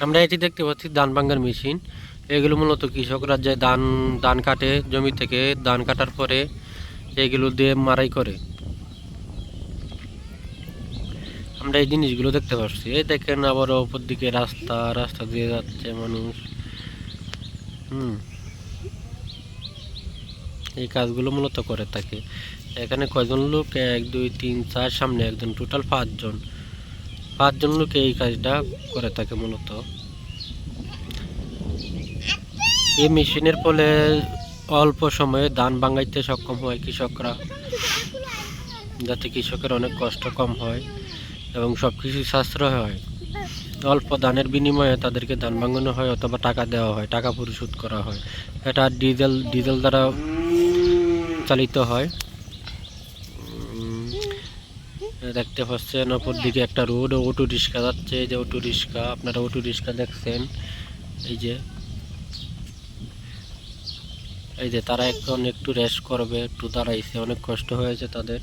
আমরা এটি দেখতে পাচ্ছি ধান ভাঙ্গার মেশিন। এগুলো মূলত কৃষকরা যে ধান ধান কাটে জমি থেকে, ধান কাটার পরে এগুলো দিয়ে মারাই করে। আমরা এই জিনিসগুলো দেখতে পাচ্ছি। এই দেখেন আবার ওপর দিকে রাস্তা রাস্তা দিয়ে যাচ্ছে মানুষ। হুম। এই কাজগুলো মূলত করে থাকে। এখানে কয়জন লোক? এক, দুই, তিন, চার, সামনে একজন, টোটাল পাঁচজন। পাঁচজন লোক এই কাজটা করে থাকে মূলত। এই মেশিনের ফলে অল্প সময়ে ধান ভাঙাইতে সক্ষম হয় কৃষকরা, যাতে কৃষকের অনেক কষ্ট কম হয় এবং সব কিছু সাশ্রয় হয়। অল্প ধানের বিনিময়ে তাদেরকে ধান ভাঙানো হয় অথবা টাকা দেওয়া হয়, টাকা পরিশোধ করা হয়। এটা ডিজেল ডিজেল দ্বারা চালিত হয়। দেখতে পাচ্ছেন অপর দিকে একটা রোড অটো রিক্সা যাচ্ছে। এই যে অটো রিক্সা, আপনারা অটো রিক্সা দেখছেন। এই যে এই যে তারা এখন একটু রেস্ট করবে, একটু দাঁড়াইছে, অনেক কষ্ট হয়েছে তাদের।